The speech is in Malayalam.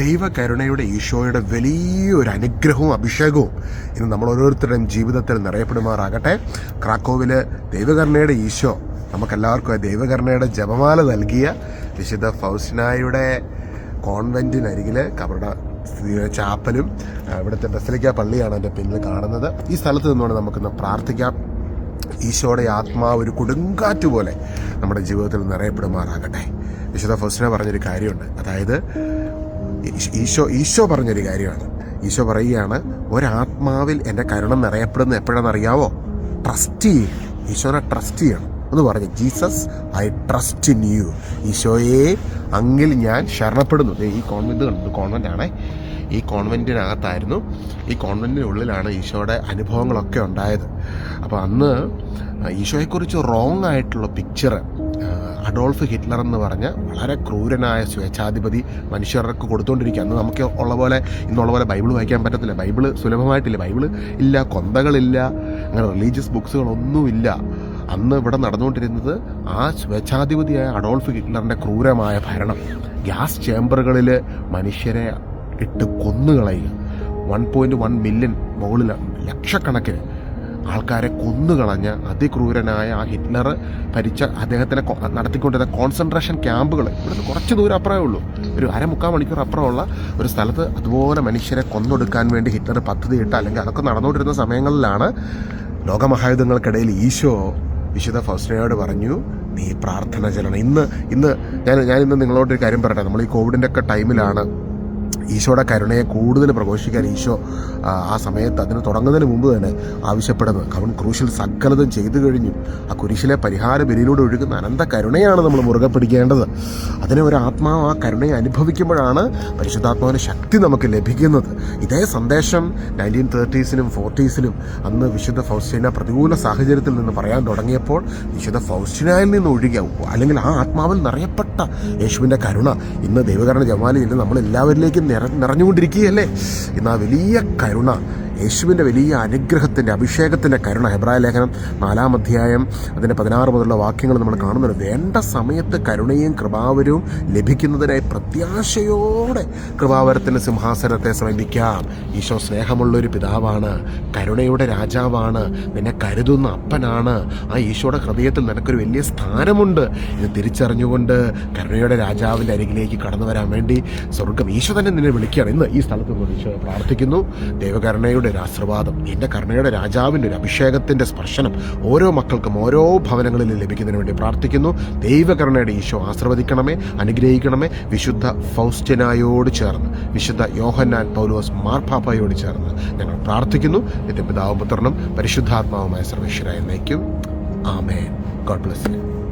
ദൈവകരുണയുടെ ഈശോയുടെ വലിയൊരു അനുഗ്രഹവും അഭിഷേകവും ഇന്ന് നമ്മൾ ഓരോരുത്തരുടെയും ജീവിതത്തിൽ നിറയപ്പെടുമാറാകട്ടെ. ക്രാക്കോവിൽ ദൈവകരുണയുടെ ഈശോ നമുക്കെല്ലാവർക്കും ദൈവകരുണയുടെ ജപമാല നൽകിയ വിശുദ്ധ ഫൗസ്നായുടെ കോൺവെന്റിനരികിൽ കബറുടെ ചാപ്പലും ഇവിടുത്തെ ബസലിക്ക പള്ളിയാണ് എന്റെ പിന്നിൽ കാണുന്നത്. ഈ സ്ഥലത്ത് നിന്നുകൊണ്ട് നമുക്കിന്ന് പ്രാർത്ഥിക്കാം. ഈശോയുടെ ആത്മാവ് ഒരു കൊടുങ്കാറ്റ് പോലെ നമ്മുടെ ജീവിതത്തിൽ നിറയപ്പെടുമാറാകട്ടെ. വിശുദ്ധ ഫസ്റ്റിനെ പറഞ്ഞൊരു കാര്യമുണ്ട്. അതായത് ഈശോ- ഈശോ പറഞ്ഞൊരു കാര്യമാണ്. ഈശോ പറയുകയാണ് ഒരാത്മാവിൽ എന്റെ കരുണ നിറയപ്പെടുന്ന എപ്പോഴാണെന്ന് അറിയാവോ ട്രസ്റ്റ് ചെയ്യും. ഈശോനെ ട്രസ്റ്റ് ചെയ്യണം. എന്ന് പറഞ്ഞു Jesus I trust in you ഈശോയെ അങ്ങിൽ ഞാൻ ശരണപ്പെടുന്നു. ഈ കോൺവെന്റ് കണ്ടു കോൺവെന്റ് ആണേ. ഈ കോൺവെന്റിനകത്തായിരുന്നു ഈ കോൺവെന്റിനുള്ളിലാണ് ഈശോയുടെ അനുഭവങ്ങളൊക്കെ ഉണ്ടായത്. അപ്പോൾ അന്ന് ഈശോയെക്കുറിച്ച് റോങ് ആയിട്ടുള്ള പിക്ചർ അഡോൾഫ് ഹിറ്റ്ലർ എന്ന് പറഞ്ഞ വളരെ ക്രൂരനായ സ്വേച്ഛാധിപതി മനുഷ്യർക്ക് കൊടുത്തുകൊണ്ടിരിക്കുക അന്ന് നമുക്ക് ഉള്ള പോലെ ഇന്നുള്ള പോലെ ബൈബിൾ വായിക്കാൻ പറ്റത്തില്ല. ബൈബിൾ സുലഭമായിട്ടില്ല. ബൈബിൾ ഇല്ല കൊന്തകളില്ല അങ്ങനെ റിലീജിയസ് ബുക്സുകളൊന്നുമില്ല അന്ന് ഇവിടെ നടന്നുകൊണ്ടിരുന്നത് ആ സ്വേച്ഛാധിപതിയായ അഡോൾഫ് ഹിറ്റ്ലറിന്റെ ക്രൂരമായ ഭരണം. ഗ്യാസ് ചേംബറുകളിൽ മനുഷ്യരെ ഇട്ട് കൊന്നുകളയുക. വൺ പോയിന്റ് വൺ മില്യൺ മുകളിൽ ലക്ഷക്കണക്കിന് ആൾക്കാരെ കൊന്നുകളഞ്ഞ അതിക്രൂരനായ ആ ഹിറ്റ്ലർ ഭരിച്ച അദ്ദേഹത്തിനെ നടത്തിക്കൊണ്ടിരുന്ന കോൺസെൻട്രേഷൻ ക്യാമ്പുകൾ ഇവിടുന്ന് കുറച്ച് ദൂരം അപ്പുറമേ ഉള്ളൂ. ഒരു അരമുക്കാൽ മണിക്കൂർ അപ്പുറമുള്ള ഒരു സ്ഥലത്ത് അതുപോലെ മനുഷ്യരെ കൊന്നൊടുക്കാൻ വേണ്ടി ഹിറ്റ്ലർ പദ്ധതിയിട്ട് അല്ലെങ്കിൽ അതൊക്കെ നടന്നുകൊണ്ടിരുന്ന സമയങ്ങളിലാണ് ലോകമഹായുധങ്ങൾക്കിടയിൽ ഈശോ വിശുദ്ധ ഫൗസ്റ്റിനയോട് പറഞ്ഞു നീ പ്രാർത്ഥന ചെല്ലണം ഇന്ന് ഇന്ന് ഞാൻ ഞാൻ ഇന്ന് നിങ്ങളോടൊരു കാര്യം പറയട്ടെ. നമ്മൾ ഈ കോവിഡിന്റെ ഒക്കെ ടൈമിലാണ് ഈശോയുടെ കരുണയെ കൂടുതൽ പ്രഘോഷിക്കാൻ ഈശോ ആ, സമയത്ത് അതിന് തുടങ്ങുന്നതിന് മുമ്പ് തന്നെ ആവശ്യപ്പെടുന്നത്. അവൻ ക്രൂശിൽ സകലതും ചെയ്തു കഴിഞ്ഞു. ആ കുരിശിലെ പരിഹാര ബലിയിലൂടെ ഒഴുകുന്ന അനന്ത കരുണയാണ് നമ്മൾ മുറുകെ പിടിക്കേണ്ടത്. അതിനെ ഒരു ആത്മാവ് ആ കരുണയെ അനുഭവിക്കുമ്പോഴാണ് പരിശുദ്ധാത്മാവിന്റെ ശക്തി നമുക്ക് ലഭിക്കുന്നത്. ഇതേ സന്ദേശം നയന്റീൻ തേർട്ടീസിലും ഫോർട്ടീസിലും അന്ന് വിശുദ്ധ ഫൗസ്റ്റിന പ്രതികൂല സാഹചര്യത്തിൽ നിന്ന് പറയാൻ തുടങ്ങിയപ്പോൾ വിശുദ്ധ ഫൗസ്റ്റിനയിൽ നിന്ന് ഒഴുകിയ അല്ലെങ്കിൽ ആ ആത്മാവിൽ നിറയപ്പെട്ട യേശുവിന്റെ കരുണ ഇന്ന് ദൈവകരണ എല്ലാവരിലേക്കും നിറ നിറഞ്ഞുകൊണ്ടിരിക്കുകയല്ലേ? ഇന്ന് ആ വലിയ കരുണ. യേശുവിന്റെ വലിയ അനുഗ്രഹത്തിന്റെ അഭിഷേകത്തിന്റെ കരുണ. ഹെബ്രായ ലേഖനം നാലാം അധ്യായം അതിന്റെ പതിനാറ് മുതലുള്ള വാക്യങ്ങൾ നമ്മൾ കാണുന്നുണ്ട്. വേണ്ട സമയത്ത് കരുണയും കൃപാവരവും ലഭിക്കുന്നതിനായി പ്രത്യാശയോടെ കൃപാവരത്തിന്റെ സിംഹാസനത്തെ സമീപിക്കാം ഈശോ സ്നേഹമുള്ള ഒരു പിതാവാണ് കരുണയുടെ രാജാവാണ് നിന്നെ കരുതുന്ന അപ്പനാണ്. ആ ഈശോയുടെ ഹൃദയത്തിൽ നിനക്കൊരു വലിയ സ്ഥാനമുണ്ട്. ഇത് തിരിച്ചറിഞ്ഞുകൊണ്ട് കരുണയുടെ രാജാവിന്റെ അരികിലേക്ക് കടന്നു വരാൻ വേണ്ടി സ്വർഗം ഈശോ തന്നെ നിന്നെ വിളിക്കുകയാണ്. ഇന്ന് ഈ സ്ഥലത്ത് ഈശോ പ്രാർത്ഥിക്കുന്നു. ദൈവകരുണയുടെ ഒരു ആശീർവാദം എന്റെ കരുണയുടെ രാജാവിന്റെ ഒരു അഭിഷേകത്തിന്റെ സ്പർശനം ഓരോ മക്കൾക്കും ഓരോ ഭവനങ്ങളിലും ലഭിക്കുന്നതിന് വേണ്ടി പ്രാർത്ഥിക്കുന്നു. ദൈവകരുണയുടെ ഈശോ ആശ്രവദിക്കണമേ അനുഗ്രഹിക്കണമേ. വിശുദ്ധ ഫൗസ്റ്റനായോട് ചേർന്ന് വിശുദ്ധ യോഹന്നാൻ പൗലോസ് മാർപ്പാപ്പയോട് ചേർന്ന് ഞങ്ങൾ പ്രാർത്ഥിക്കുന്നു. നിത്യപിതാവ് പിതാവും പുത്രനും പരിശുദ്ധാത്മാവുമായ സർവേശ്വരായ നയിക്കും ആമേ ഗോഡ് ബ്ലസ് യു.